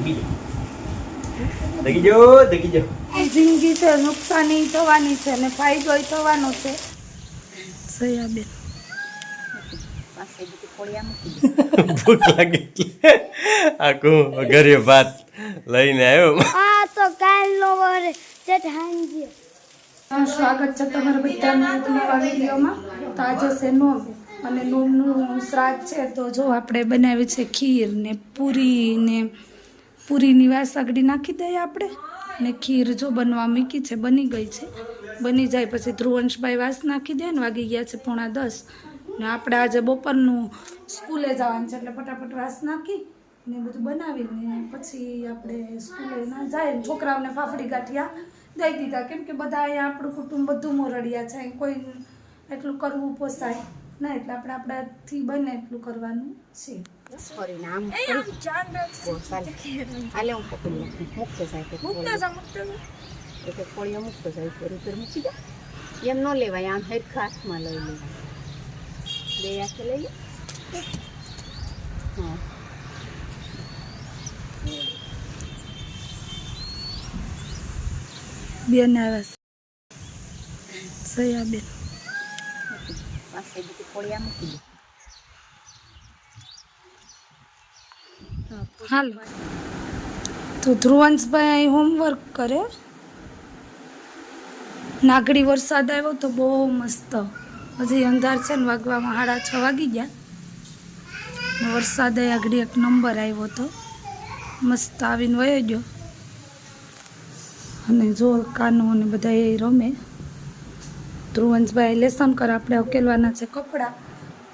દગી જો દગી જો દગી જો જિંદગી છે નુકસાની થવાની છે ને ફાયદો થવાનો છે. સયાબેન ભૂખ લાગે એટલે. આખું ઘરે ભાત લઈને આવ્યો. આ તો કાલનો વર ચઠાંજી સ્વાગત છે તમારા બધાનું નવા વિડીયોમાં. તો આજે છે નોમ. અને નોમનું શ્રાદ્ધ છે. તો જો આપણે બનાવી છે ખીર ને પૂરી ને પૂરીની વાસગડી નાખી દઈએ આપણે. ને ખીર જો બનવા મૂકી છે, બની ગઈ છે. બની જાય પછી ધ્રુવંશભાઈ વાસ નાખી દે ને વાગી ગયા છે પોણા દસ. ને આપણે આજે બપોરનું સ્કૂલે જવાનું છે એટલે ફટાફટ વાસ નાખી ને બધું બનાવીને પછી આપણે સ્કૂલે ના જાય છોકરાઓને ફાફડી ગાંઠિયા દઈ દીધા. કેમ કે બધા અહીંયા આપણું કુટુંબ બધું મોરડિયા છે કોઈ એટલું કરવું પોસાય ના એટલે આપણે આપણાથી બને એટલું કરવાનું છે. સોરી નામ બહુ સારું હાલે હું પકડી નાખું મુક્ત સાહેબ એક એક પોળિયો મુક્ત સાહેબ ઉપર ઉપર મૂકી દે એમ ન લેવાય આમ હરખા હાથમાં લઈ લેવાય બે હાથે લઈ લે હા બેન આવ્યા સયાબેન પાસે બીજી પોળિયા મૂકી દે હાલો. તો ધ્રુવંશભાઈ અહીં હોમવર્ક કરે. નાગડી વરસાદ આવ્યો તો બહુ મસ્ત. હજી અંધાર છે ને વાગવામાં સાડા છ વાગી ગયા. વરસાદ આગળ એક નંબર આવ્યો તો. મસ્ત આવીને વયો ગયો. અને જો કાનો ને બધા એ રમે. ધ્રુવંશભાઈ લેસન કર. આપણે ઉકેલવાના છે કપડાં.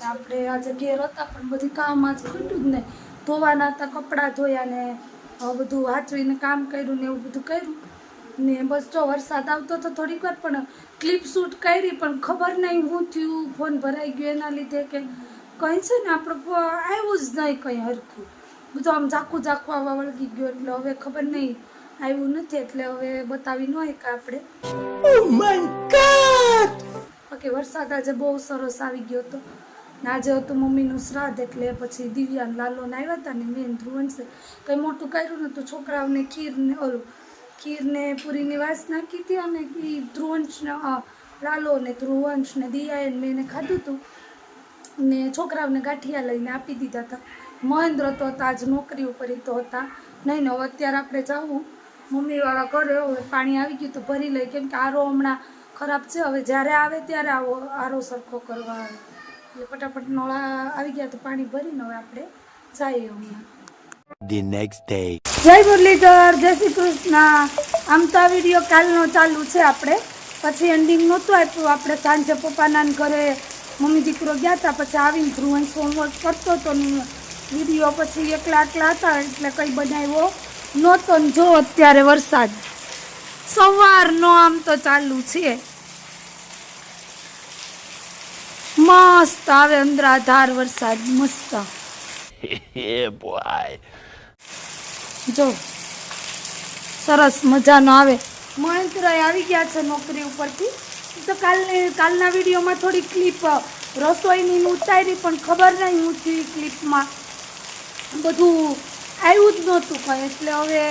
આપણે આજે ઘેર હતા, પણ બધી કામ આજ ખૂટ્યું જ નહીં. ધોવાના હતા કપડાં ધોયા ને બધું વાંચવીને કામ કર્યું ને એવું બધું કર્યું. ને બસ જો વરસાદ આવતો તો થોડીક વાર પણ ક્લિપ શૂટ કરી પણ ખબર નહીં હું થયું ફોન ભરાઈ ગયો એના લીધે કે કંઈ છે ને આપણે આવ્યું જ નહીં કંઈ હરખું. બધું આમ ઝાકું ઝાકું આવવા વળગી ગયો એટલે હવે ખબર નહીં આવ્યું નથી એટલે હવે બતાવી ન કે આપણે. બાકી વરસાદ આજે બહુ સરસ આવી ગયો હતો. આજે હતું મમ્મીનું શ્રાદ્ધ એટલે પછી દિવ્યા લાલોને આવ્યા હતા ને મેન ધ્રુવંશે કંઈ મોટું કર્યું ને તો છોકરાઓને ખીરને ઓલું ખીરને પૂરીની વાસ નાખી હતી અને એ ધ્રુવંશને લાલો ને ધ્રુવંશ ને દિયાએ મેં એને ખાધું હતું ને છોકરાઓને ગાંઠિયા લઈને આપી દીધા હતા મહેન્દ્ર તો હતા આજ નોકરી ઉપર એ તો હતા. નહીં ને હવે અત્યારે આપણે જવું. મમ્મીવાળા ઘરે હવે પાણી આવી ગયું તો ભરી લઈ, કેમ કે આરો હમણાં ખરાબ છે. હવે જ્યારે આવે ત્યારે આવો, આરો સરખો કરવા આવે એટલે ફટાફટ નોળા આવી ગયા તો પાણી ભરીને હવે આપણે જઈએ હમણાં. The next day. જય મુરલીધર જય શ્રી કૃષ્ણ. આમ તો આ વીડિયો કાલનો ચાલુ છે આપણે. પછી એન્ડિંગ નહોતું આપ્યું. આપણે સાંજે પપ્પાના ઘરે મમ્મી દીકરો ગયા હતા પછી આવીને ધ્રુવંશ હોમવર્ક કરતો હતો વીડિયો પછી એકલા એકલા હતા એટલે કંઈ બનાવ્યો નહોતો ને જો અત્યારે વરસાદ. સવારનો આમ તો ચાલુ છે. મસ્ત આવે અંદરાધાર વરસાદ મસ્ત. જો સરસ મજાનો આવે. મહેન્દ્ર આવી ગયા છે નોકરી ઉપરથી. તો કાલની કાલના વિડીયોમાં થોડી ક્લિપ રસોઈની ઉતારી પણ ખબર નહીં ઊંચી ક્લિપમાં બધું આવ્યું જ નહોતું કંઈ. એટલે હવે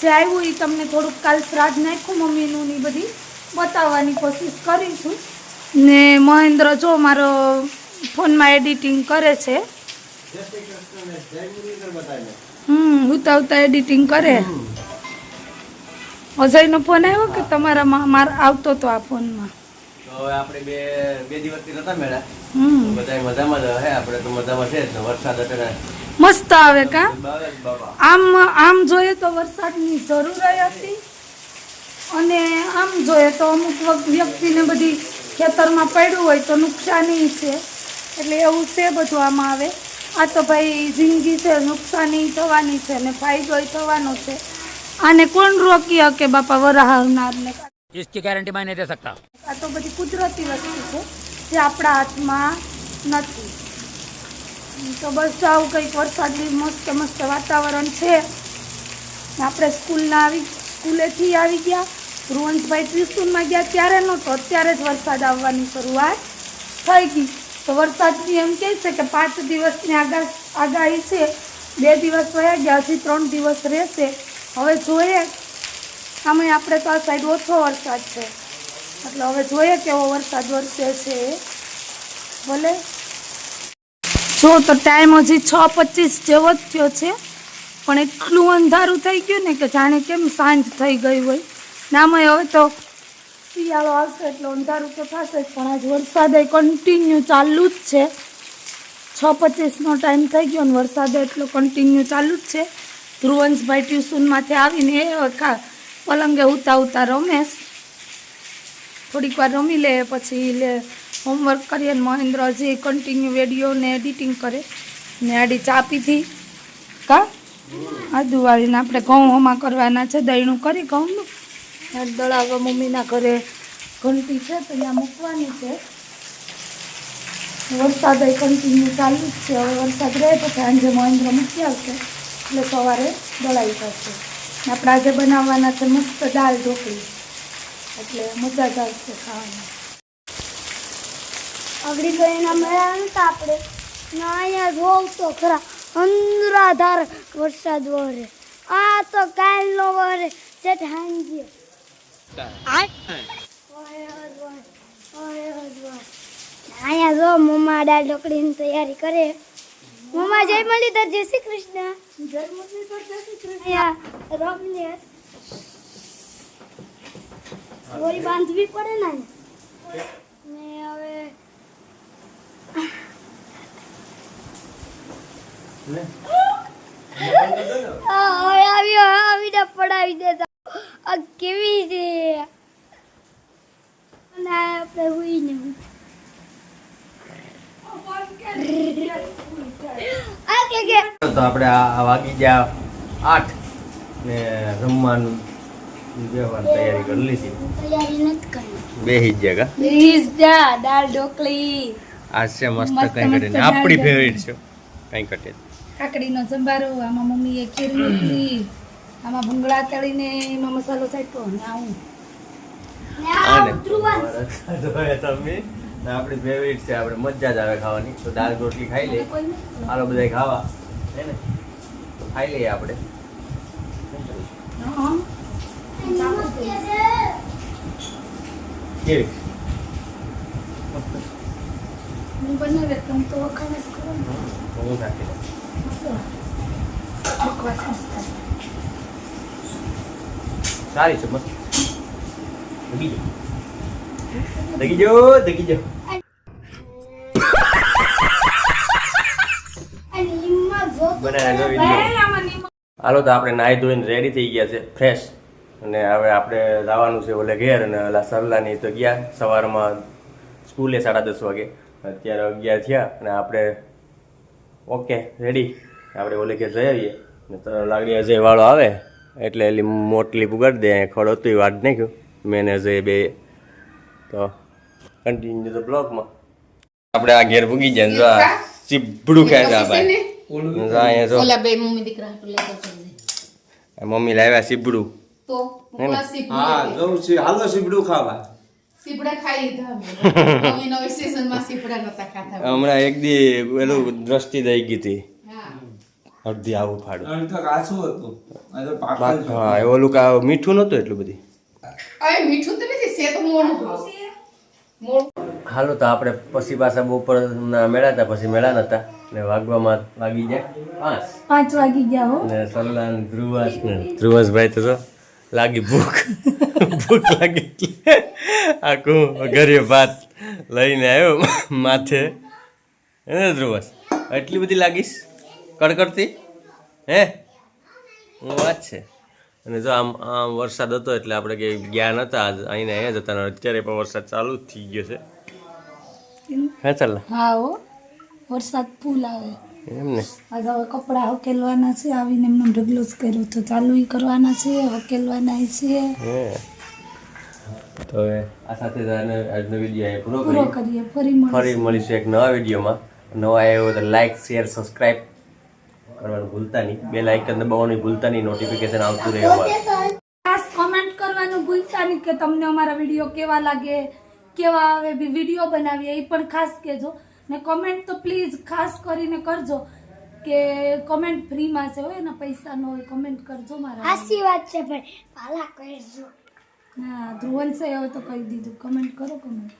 જે આવ્યું એ તમને થોડુંક કાલ શ્રાદ્ધ નાખ્યું મમ્મીનું ને બધી. બતાવવાની કોશિશ કરીશું. ને મહેન્દ્ર જો મારો ફોનમાં એડિટિંગ કરે છે. હમ ઉતા ઉતા એડિટિંગ કરે. અજયનો ફોન આવ્યો કે તમારા માર આવતો તો આ ફોનમાં? હવે આપણે બે બે દિવસથી નતા મેળા બધા મજામાં જ હે આપણે તો મજામાં છે વરસાદ અત્યારે મસ્ત આવે કા? આમ આમ જોઈએ તો વરસાદની જરૂર હતી. અને આમ જોઈએ તો અમુક વખત વ્યક્તિને બધી ખેતરમાં પડ્યું હોય તો નુકસાની છે એટલે એવું છે બધું આમાં આવે આ તો ભાઈ જિંદગી છે નુકસાની થવાની છે ને ફાયદો થવાનો છે આને કોણ રોકી શકે બાપા વરાહનારને इसकी गारंटी मैं नहीं दे सकता આ તો બધી કુદરતી વસ્તુ છે જે આપણા હાથમાં નથી તો બસ આવું કંઈક વરસાદની મસ્ત મસ્ત વાતાવરણ છે ને આપણે સ્કૂલના આવી સ્કૂલેથી આવી ગયા ધ્રુવંશભાઈ ટ્યુશનમાં ગયા ત્યારે નહોતો, અત્યારે જ વરસાદ આવવાની શરૂઆત થઈ ગઈ. તો વરસાદની એમ કહે છે કે પાંચ દિવસની આગા આગાહી છે, બે દિવસ વયા ગયા, હજી ત્રણ દિવસ રહેશે. હવે જોઈએ. આમાં આપણે તો આ સાઈડ ઓછો વરસાદ છે. એટલે હવે જોઈએ કેવો વરસાદ વરસે છે. ભલે. જો તો ટાઈમ હજી છ પચીસ જેવો જ થયો છે. પણ એટલું અંધારું થઈ ગયું ને કે જાણે કેમ સાંજ થઈ ગઈ હોય. નામાં હવે તો. શિયાળો આવશે એટલે અંધારું તો થશે જ, પણ આજ વરસાદ એ કન્ટિન્યુ ચાલુ જ છે. છ પચીસનો ટાઈમ થઈ ગયો ને વરસાદ એટલો કન્ટિન્યુ ચાલુ જ છે. ધ્રુવંશભાઈ ટ્યુશનમાંથી આવીને એ પલંગે ઉતા ઉતા રમેશ થોડીક વાર રમી લે, પછી લે હોમવર્ક કરીએ ને મહેન્દ્ર હજી કન્ટિન્યુ વિડીયોને એડિટિંગ કરે. ને આડી ચા પીધી. કા? આદુવાળીને આપણે ઘઉં હમા કરવાના છે, દહીણું કરી ઘઉંનું. અને દળાવવા મમ્મીના ઘરે ઘંટી છે તો ત્યાં મૂકવાની છે. વરસાદ એ કન્ટિન્યુ ચાલુ જ છે. હવે વરસાદ રહે તો સાંજે મહેન્દ્ર મૂકી આવશે. એટલે સવારે દળાઈ જશે. ને આપણે આજે બનાવવાના છે મસ્ત દાળ ઢોકળી. એટલે મજા જ આવશે ખાવાની. આગળ ગઈને મળ્યા નતા આપણે. ના અહીંયા જોવ તો ખરા અંદરાધાર વરસાદ વરે આ તો કાલનો વરે જે હાંજી. અહીંયા જો મમ્મા દાળ ઢોકળીની તૈયારી કરે. મમ્મા જય મુરલીધર જય શ્રી કૃષ્ણ. જય મુરલીધર જય શ્રી કૃષ્ણ. અહીંયા રમને. બાંધવી પડે ને ને હવે આ હવે આવ્યો આવીને પડાવી દેતા. કેવી છે અને આ આપણે હુઈને આ કે કે તો આપણે આ વાગી ગયા આઠ ને જમવાનું બેવાની તૈયારી કરી લીધી. તૈયારી નથી કરી. બેહી જ ગયા દાળ ઢોકળી. આ છે મસ્ત કઈ કરીને. આપણી ફેવરિટ છે. કઈ કટે કાકડીનો સંભારો આમાં મમ્મીએ ખીર મૂકી આમાં ભૂંગળા તળીને એમાં મસાલો સાટ્યો ને આવું. ને. આ ઉતરવાનું તમે આપણી ફેવરિટ છે, આપણે મજા જ આવે ખાવાની. તો દાળ રોટલી ખાઈ લઈએ. હાલો બધા ખાવા. હે ને? ખાઈ લઈએ આપણે. કેવી. સારી છે, મસ્ત. દગી જો દગી જો દગી જો બનાવ્યા વીડિયો હાલો તો આપણે નાહી ધોઈને રેડી થઈ ગયા છે ફ્રેશ અને હવે આપણે જવાનું છે ઓલે ઘેર અને ઓલા સરલાની તો ગયા સવારમાં સ્કૂલે સાડા દસ વાગે. અત્યારે અગિયાર થયા અને આપણે ઓકે રેડી આપણે ઓલે ઘેર જઈ આવીએ. ને તો લાગણી અજય વાળો આવે એટલે એલી મોટલી પુગાડી દે ખડ હતું એ વાટ નાખ્યું. મેં અજય બે. તો કન્ટિન્યુ તો બ્લોગમાં આપણે આ ઘેર ભૂગી જાય ને જો આ ચીબડું ખાય છે આ ભાઈ ઓલા બે મમ્મી દીકરા હાટુ લેતો જજે. મમ્મી લાવ્યા સીબડું. તો ઓલા હા જવું છે. હાલો સીબડું ખાવા. સીપડા ખાઈ લીધા અમે. નવી નવી season માં સીપડા નતા ખાતા હમણાં એક દી પેલું દ્રષ્ટિ દઈ ગઈ હતી. હા. અડધી આવું ફાડું. હા એ ઓલું કા મીઠું નતું એટલું બધી? મીઠું તો નથી સે તો મોડું ભાવ મોડું હાલો તો આપણે પછી પાછા બપોરના મેળા હતા પછી મેળા નતા. ને વાગવામાં વાગી જાય પાંચ. પાંચ વાગી ગયા હો. ને સલ્લા ને ધ્રુવાસ ને ધ્રુવાસભાઈ તો લાગી ભૂખ. ભૂખ લાગી આખું ઘરે ભાત લઈને આવ્યો માથે. હે ધ્રુવાસ? એટલી બધી લાગીશ? કડકડતી? હે? હું વાત છે. અને જો આમ આમ વરસાદ હતો એટલે આપણે કે ગયા નહોતા આજ અહીંને અહીંયા જતા અત્યારે પણ વરસાદ ચાલુ જ થઈ ગયો છે. હે ચાલ. હા હો વરસાદ ફૂલ આવે. એમ ને. આજે હવે કપડાં હકેલવાના છે આવીને એમને ઢગલો જ કર્યો તો ચાલુ કરવાના છે હકેલવાના છે. તો હવે આ સાથે આજનો વીડિયો પૂરો પૂરો કરીએ. ફરી મળીશું. ફરી મળીશું એક નવા વિડીયોમાં. નવા આવ્યો તો લાઈક શેર સબસ્ક્રાઇબ કરવાનું ભૂલતા નહીં. બે લાઇકન દબાવવાનું ભૂલતા નહીં નોટિફિકેશન આવતું રહે ખાસ કમેન્ટ કરવાનું ભૂલતા નહીં કે તમને અમારા વીડિયો કેવા લાગે. કેવા આવે વીડિયો બનાવીએ એ પણ ખાસ કહેજો ને કમેન્ટ તો પ્લીઝ ખાસ કરીને કરજો કે કમેન્ટ ફ્રીમાં છે હોય એના પૈસા ન હોય કમેન્ટ કરજો મારા સાચી વાત છે ભાઈ. પાલા કહેજો. હા ધ્રુવન છે હવે તો કહી દીધું. કમેન્ટ કરો કમેન્ટ